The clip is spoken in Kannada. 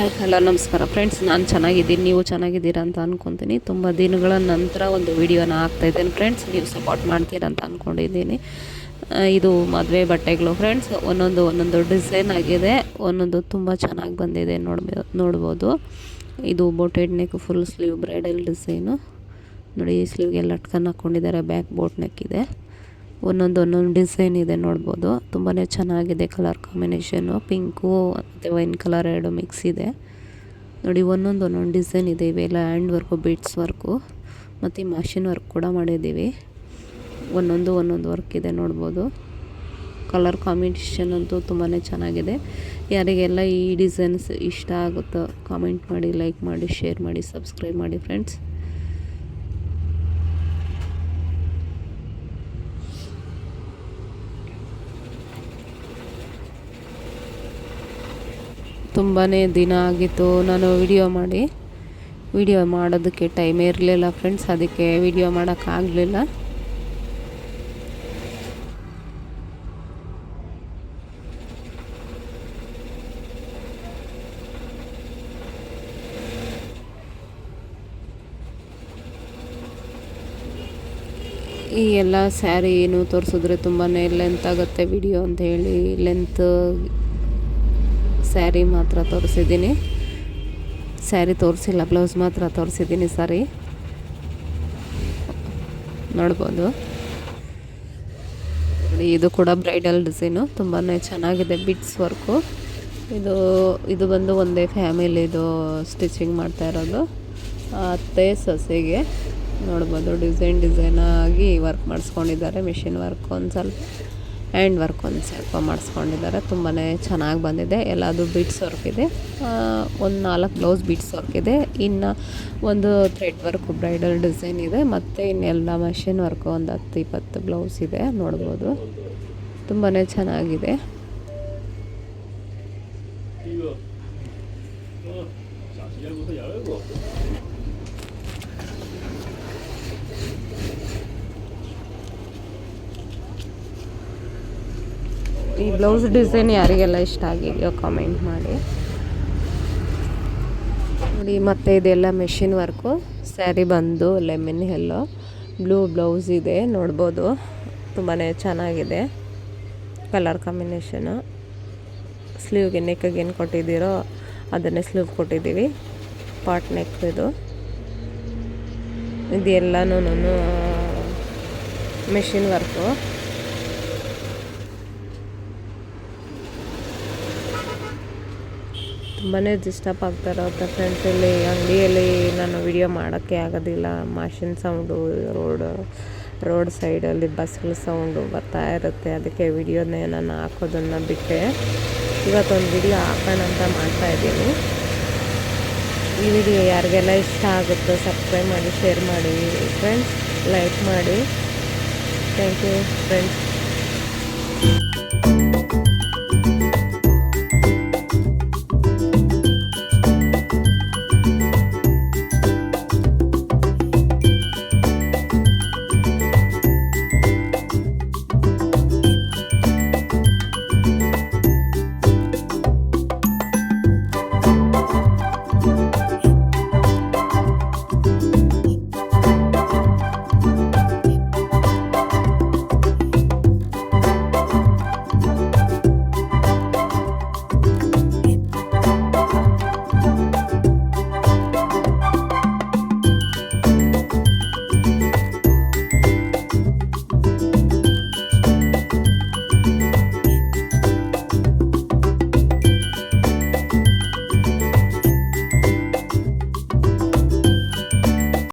ಹಾಯ್, ಹಲೋ, ನಮಸ್ಕಾರ ಫ್ರೆಂಡ್ಸ್. ನಾನು ಚೆನ್ನಾಗಿದ್ದೀನಿ. ನೀವು ಚೆನ್ನಾಗಿದ್ದೀರಾ ಅಂತ ಅಂದ್ಕೊತೀನಿ ತುಂಬ ದಿನಗಳ ನಂತರ ಒಂದು ವಿಡಿಯೋನ ಹಾಕ್ತಾಯಿದ್ದೇನೆ ಫ್ರೆಂಡ್ಸ್. ನೀವು ಸಪೋರ್ಟ್ ಮಾಡ್ತೀರಾ ಅಂತ ಅಂದ್ಕೊಂಡಿದ್ದೀನಿ ಇದು ಮದುವೆ ಬಟ್ಟೆಗಳು ಫ್ರೆಂಡ್ಸ್. ಒಂದೊಂದು ಒಂದೊಂದು ಡಿಸೈನ್ ಆಗಿದೆ. ಒಂದೊಂದು ತುಂಬ ಚೆನ್ನಾಗಿ ಬಂದಿದೆ ನೋಡ್ಬೋ, ನೋಡ್ಬೋದು. ಇದು boated neck full sleeve bridal design ನೋಡಿ ಈ ಸ್ಲೀವ್ಗೆ ಲಟ್ಕನ್ ಹಾಕ್ಕೊಂಡಿದ್ದಾರೆ ಬ್ಯಾಕ್ ಬೋಟ್ ನೆಕ್ ಇದೆ. ಒಂದೊಂದು ಒಂದೊಂದು ಡಿಸೈನ್ ಇದೆ ನೋಡ್ಬೋದು. ತುಂಬಾ ಚೆನ್ನಾಗಿದೆ ಕಲರ್ ಕಾಂಬಿನೇಷನು. ಪಿಂಕು ಮತ್ತು ವೈನ್ ಕಲರ್ ಎರಡು ಮಿಕ್ಸ್ ಇದೆ. ನೋಡಿ, ಒಂದೊಂದು ಒಂದೊಂದು ಡಿಸೈನ್ ಇದೆ ಇವೆಲ್ಲ ಹ್ಯಾಂಡ್ ವರ್ಕು, ಬೀಡ್ಸ್ ವರ್ಕು ಮತ್ತು ಮಷಿನ್ ವರ್ಕ್ ಕೂಡ ಮಾಡಿದ್ದೀವಿ. ಒಂದೊಂದು ಒಂದೊಂದು ವರ್ಕ್ ಇದೆ ನೋಡ್ಬೋದು. ಕಲರ್ ಕಾಂಬಿನೇಷನ್ ಅಂತೂ ತುಂಬಾ ಚೆನ್ನಾಗಿದೆ. ಯಾರಿಗೆಲ್ಲ ಈ ಡಿಸೈನ್ಸ್ ಇಷ್ಟ ಆಗುತ್ತೋ, ಕಾಮೆಂಟ್ ಮಾಡಿ, ಲೈಕ್ ಮಾಡಿ, ಶೇರ್ ಮಾಡಿ, ಸಬ್ಸ್ಕ್ರೈಬ್ ಮಾಡಿ, ಫ್ರೆಂಡ್ಸ್. ತುಂಬಾ ದಿನ ಆಗಿತ್ತು. ನಾನು ವಿಡಿಯೋ ಮಾಡಿ ವಿಡಿಯೋ ಮಾಡೋದಕ್ಕೆ ಟೈಮೇ ಇರಲಿಲ್ಲ ಫ್ರೆಂಡ್ಸ್ ಅದಕ್ಕೆ ವಿಡಿಯೋ ಮಾಡೋಕ್ಕಾಗಲಿಲ್ಲ ಈ ಎಲ್ಲ ಸ್ಯಾರಿ ಏನು ತೋರಿಸಿದ್ರೆ ತುಂಬಾ ಲೆಂತ್ ಆಗುತ್ತೆ ವಿಡಿಯೋ ಅಂತ ಹೇಳಿ ಲೆಂತ್ ಸ್ಯಾರಿ ಮಾತ್ರ ತೋರಿಸಿದ್ದೀನಿ. ಸ್ಯಾರಿ ತೋರಿಸಿಲ್ಲ ಬ್ಲೌಸ್ ಮಾತ್ರ ತೋರಿಸಿದ್ದೀನಿ ಸಾರಿ ನೋಡ್ಬೋದು. ನೋಡಿ, ಇದು ಕೂಡ ಬ್ರೈಡಲ್ ಡಿಸೈನು. ತುಂಬಾ ಚೆನ್ನಾಗಿದೆ ಬಿಟ್ಸ್ ವರ್ಕು. ಇದು ಇದು ಬಂದು ಒಂದೇ ಫ್ಯಾಮಿಲಿದು ಸ್ಟಿಚಿಂಗ್ ಮಾಡ್ತಾ ಇರೋದು. ಅತ್ತೆ ಸೊಸೆಗೆ. ನೋಡ್ಬೋದು ಡಿಸೈನ್ ಡಿಸೈನ್ ಆಗಿ ವರ್ಕ್ ಮಾಡಿಸ್ಕೊಂಡಿದ್ದಾರೆ ಮಿಷಿನ್ ವರ್ಕ್ ಒಂದು ಸ್ವಲ್ಪ. ಹ್ಯಾಂಡ್ ವರ್ಕ್ ಒಂದು ಸ್ವಲ್ಪ ಮಾಡಿಸ್ಕೊಂಡಿದ್ದಾರೆ. ತುಂಬಾ ಚೆನ್ನಾಗಿ ಬಂದಿದೆ. ಎಲ್ಲದು ಬಿಟ್ಸ್ ವರ್ಕ್ ಇದೆ ಒಂದು ನಾಲ್ಕು ಬ್ಲೌಸ್ ಬಿಟ್ಸ್ ವರ್ಕ್ ಇದೆ ಇನ್ನು ಒಂದು ಥ್ರೆಡ್ ವರ್ಕ್, ಬ್ರೈಡಲ್ ಡಿಸೈನ್ ಇದೆ. ಮತ್ತು ಇನ್ನೆಲ್ಲ ಮಷಿನ್ ವರ್ಕ್ ಒಂದು ಹತ್ತು ಇಪ್ಪತ್ತು ಬ್ಲೌಸ್ ಇದೆ. ನೋಡ್ಬೋದು. ತುಂಬಾ ಚೆನ್ನಾಗಿದೆ. ಈ ಬ್ಲೌಸ್ ಡಿಸೈನ್ ಯಾರಿಗೆಲ್ಲ ಇಷ್ಟ ಆಗಿದೆಯೋ ಕಾಮೆಂಟ್ ಮಾಡಿ. ನೋಡಿ, ಮತ್ತೆ ಇದೆಲ್ಲ ಮೆಷಿನ್ ವರ್ಕು ಸ್ಯಾರಿ ಬಂದು ಲೆಮಿನ್ ಎಲ್ಲೋ ಬ್ಲೂ ಬ್ಲೌಸ್ ಇದೆ, ನೋಡ್ಬೋದು. ತುಂಬಾ ಚೆನ್ನಾಗಿದೆ. ಕಲರ್ ಕಾಂಬಿನೇಷನು ಸ್ಲೀವ್ಗೆ ನೆಕ್ಗೆ ಏನು ಕೊಟ್ಟಿದ್ದೀರೋ ಅದನ್ನೇ ಸ್ಲೀವ್ ಕೊಟ್ಟಿದ್ದೀವಿ. ಪಾಟ್ ನೆಕ್ ಇದು. ಇದೆಲ್ಲನೂ ಮೆಷಿನ್ ವರ್ಕು ತುಂಬಾ ಡಿಸ್ಟರ್ಬ್ ಆಗ್ತಾ ಇರುತ್ತೆ ಫ್ರೆಂಡ್ಸ್ ಇಲ್ಲಿ ಅಂಗಡಿಯಲ್ಲಿ ನಾನು ವಿಡಿಯೋ ಮಾಡೋಕ್ಕೆ ಆಗೋದಿಲ್ಲ. ಮಾಷಿನ್ ಸೌಂಡು ರೋಡ್ ರೋಡ್ ಸೈಡಲ್ಲಿ ಬಸ್ಗಳ ಸೌಂಡು ಬರ್ತಾ ಇರುತ್ತೆ. ಅದಕ್ಕೆ ವಿಡಿಯೋನೇ ನಾನು ಹಾಕೋದನ್ನು ಬಿಟ್ಟೆ. ಇವತ್ತೊಂದು ವಿಡಿಯೋ ಹಾಕೋಣ ಅಂತ ಮಾಡ್ತಾಯಿದ್ದೀನಿ ಈ ವಿಡಿಯೋ ಯಾರಿಗೆಲ್ಲ ಇಷ್ಟ ಆಗುತ್ತೋ ಸಬ್ಸ್ಕ್ರೈಬ್ ಮಾಡಿ ಶೇರ್ ಮಾಡಿ ಫ್ರೆಂಡ್ಸ್ ಲೈಕ್ ಮಾಡಿ. Thank you friends